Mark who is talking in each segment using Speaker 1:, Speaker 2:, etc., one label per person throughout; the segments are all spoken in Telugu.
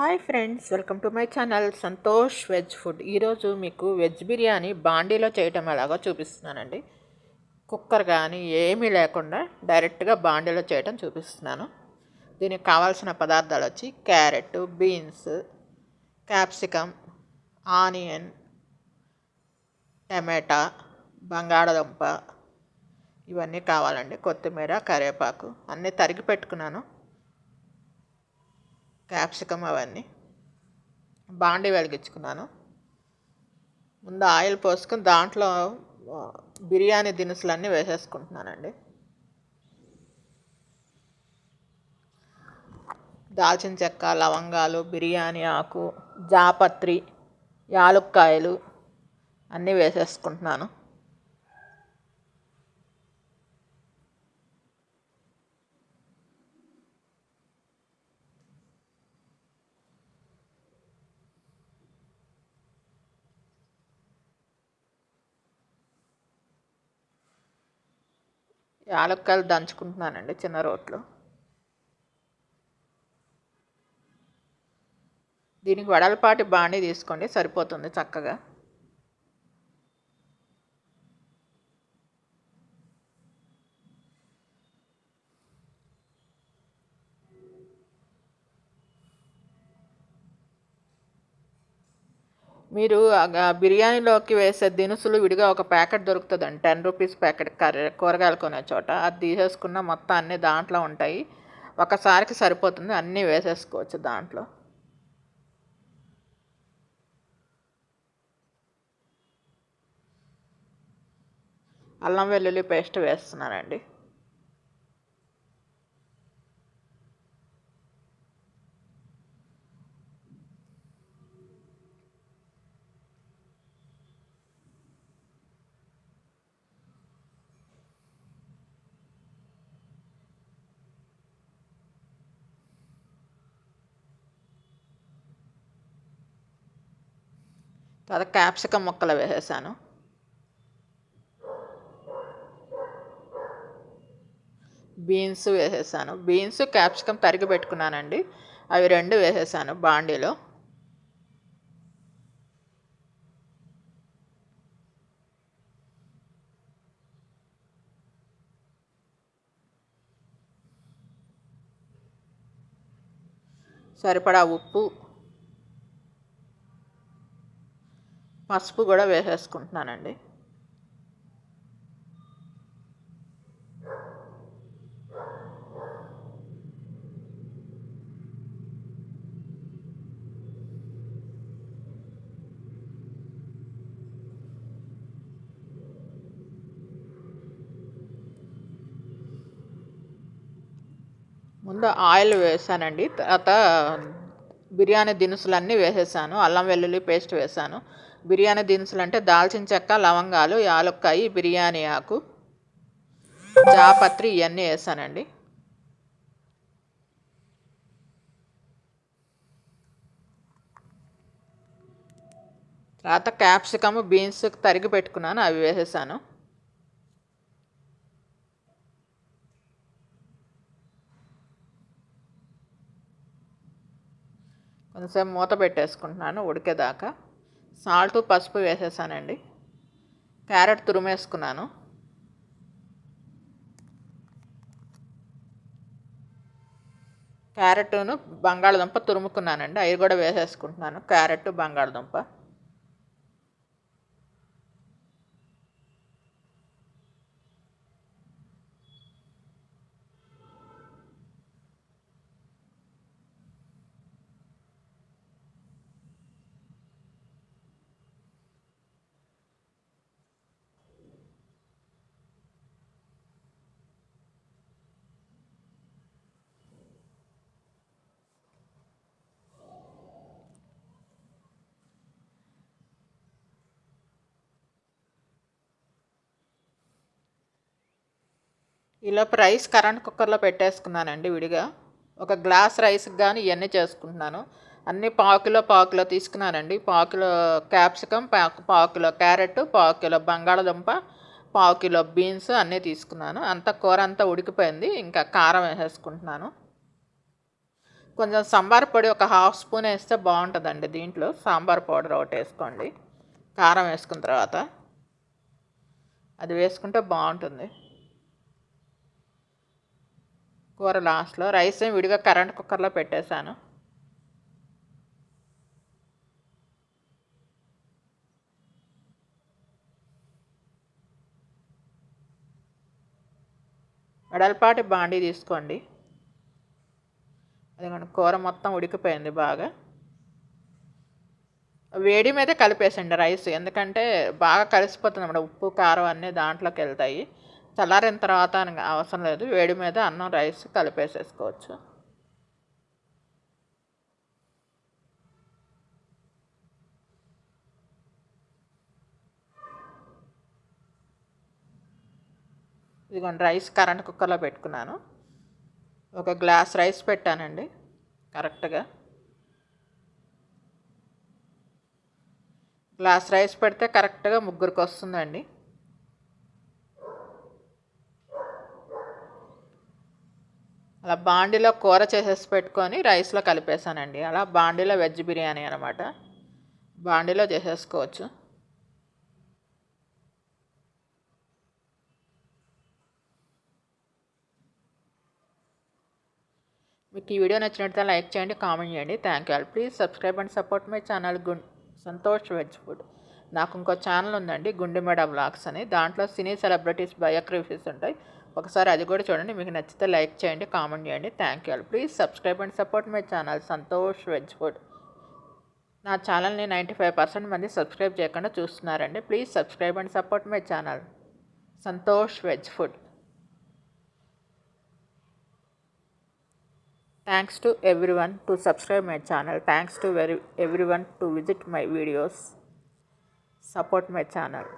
Speaker 1: Hi friends welcome to my channel Santosh veg food. ఈరోజు మీకు వెజ్ బిర్యానీ బాండీలో చేయటం ఎలాగో చూపిస్తున్నానండి. కుక్కర్ కానీ ఏమీ లేకుండా డైరెక్ట్గా బాండీలో చేయటం చూపిస్తున్నాను. దీనికి కావాల్సిన పదార్థాలు వచ్చి క్యారెట్ బీన్స్ క్యాప్సికమ్ ఆనియన్ టమాటా బంగాళదుంప ఇవన్నీ కావాలండి. కొత్తిమీర కరివేపాకు అన్నీ తరిగి పెట్టుకున్నాను. క్యాప్సికమ్ అవన్నీ. బాండి వెలిగించుకున్నాను. ముందు ఆయిల్ పోసుకొని దాంట్లో బిర్యానీ దినుసులన్నీ వేసేసుకుంటున్నానండి. దాల్చిన చెక్క లవంగాలు బిర్యానీ ఆకు జాపత్రి యాలుక్కాయలు అన్నీ వేసేసుకుంటున్నాను. యాలక్కాయలు దంచుకుంటున్నానండి చిన్న రోట్లో. దీనికి వడలపాటి బాణీ తీసుకోండి సరిపోతుంది చక్కగా. మీరు బిర్యానీలోకి వేసే దినుసులు విడిగా ఒక ప్యాకెట్ దొరుకుతుందండి. టెన్ రూపీస్ ప్యాకెట్ కర్రీ కూరగాయలు కొనే చోట. అది తీసేసుకున్న మొత్తం అన్నీ దాంట్లో ఉంటాయి. ఒకసారికి సరిపోతుంది. అన్నీ వేసేసుకోవచ్చు దాంట్లో. అల్లం వెల్లుల్లి పేస్ట్ వేస్తున్నానండి. తర్వాత క్యాప్సికమ్ ముక్కలు వేసేసాను. బీన్స్ వేసేసాను. బీన్స్ క్యాప్సికమ్ తరిగి పెట్టుకున్నానండి. అవి రెండు వేసేసాను బాండీలో. సరిపడా ఉప్పు పసుపు కూడా వేసేసుకుంటున్నానండి. ముందు ఆయిల్ వేసానండి. తర్వాత బిర్యానీ దినుసులన్నీ వేసేసాను. అల్లం వెల్లుల్లి పేస్ట్ వేసాను. బిర్యానీ దినుసులు అంటే దాల్చిన చెక్క లవంగాలు యాలక్కాయి బిర్యానీ ఆకు జాపత్రి ఇవన్నీ వేసానండి. తర్వాత క్యాప్సికమ్ బీన్స్ తరిగి పెట్టుకున్నాను అవి వేసేసాను. కొంచెం మూత పెట్టేసుకుంటున్నాను ఉడికేదాకా. సాల్ట్ పసుపు వేసేసానండి. క్యారెట్ తురిమేసుకున్నాను. క్యారెట్ను బంగాళదుంప తురుముకున్నానండి. అవి కూడా వేసేసుకుంటున్నాను. క్యారెట్ బంగాళదుంప. ఈలోపు రైస్ కరెంట్ కుక్కర్లో పెట్టేసుకున్నానండి విడిగా. ఒక గ్లాస్ రైస్కి కానీ ఇవన్నీ చేసుకుంటున్నాను. అన్నీ పావుకిలో పావుకిలో తీసుకున్నానండి. పావుకిలో క్యాప్సికమ్ పావు పావుకిలో క్యారెట్ పావుకిలో బంగాళదుంప పావు కిలో బీన్స్ అన్నీ తీసుకున్నాను. అంత కూర అంతా ఉడికిపోయింది. ఇంకా కారం వేసేసుకుంటున్నాను. కొంచెం సాంబార్ పొడి ఒక హాఫ్ స్పూన్ వేస్తే బాగుంటుందండి దీంట్లో. సాంబార్ పౌడర్ ఒకటి వేసుకోండి. కారం వేసుకున్న తర్వాత. అది వేసుకుంటే బాగుంటుంది. కూర లాస్ట్లో రైస్ విడిగా కరెంట్ కుక్కర్లో పెట్టేశాను. వెడల్పాటి బాండీ తీసుకోండి. అది కూర మొత్తం ఉడికిపోయింది బాగా. వేడి మీదే కలిపేసండి రైస్ ఎందుకంటే బాగా కలిసిపోతుంది అన్నమాట. ఉప్పు కారం అన్నీ దాంట్లోకి వెళ్తాయి. చల్లారిన తర్వాత అవసరం లేదు. వేడి మీద అన్నం రైస్ కలిపేసేసుకోవచ్చు. ఇదిగోండి రైస్ కరెంట్ కుక్కర్లో పెట్టుకున్నాను. ఒక గ్లాస్ రైస్ పెట్టానండి కరెక్ట్గా. గ్లాస్ రైస్ పెడితే కరెక్ట్గా ముగ్గురికి వస్తుందండి. అలా బాండీలో కూర చేసేసి పెట్టుకొని రైస్లో కలిపేసానండి. అలా బాండీలో వెజ్ బిర్యానీ అనమాట. బాండీలో చేసేసుకోవచ్చు. మీకు ఈ వీడియో నచ్చినట్లయితే లైక్ చేయండి కామెంట్ చేయండి. Thank you all please subscribe and support my channel గుండ్ Santosh veg food నాకు ఇంకో ఛానల్ ఉందండి గుండెమేడ బ్లాగ్స్ అని. దాంట్లో సినీ సెలబ్రిటీస్ బయోగ్రఫీస్ ఉంటాయి. ఒకసారి అది కూడా చూడండి. మీకు నచ్చితే లైక్ చేయండి కామెంట్ చేయండి. Thank you please subscribe and support my channel Santosh veg food. నా ఛానల్ని నైంటీ ఫైవ్ పర్సెంట్ మంది సబ్స్క్రైబ్ చేయకుండా చూస్తున్నారండి. Please subscribe and support my channel Santosh veg food. Thanks to everyone to subscribe my channel thanks to very everyone to visit my videos support my channel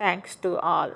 Speaker 1: thanks to all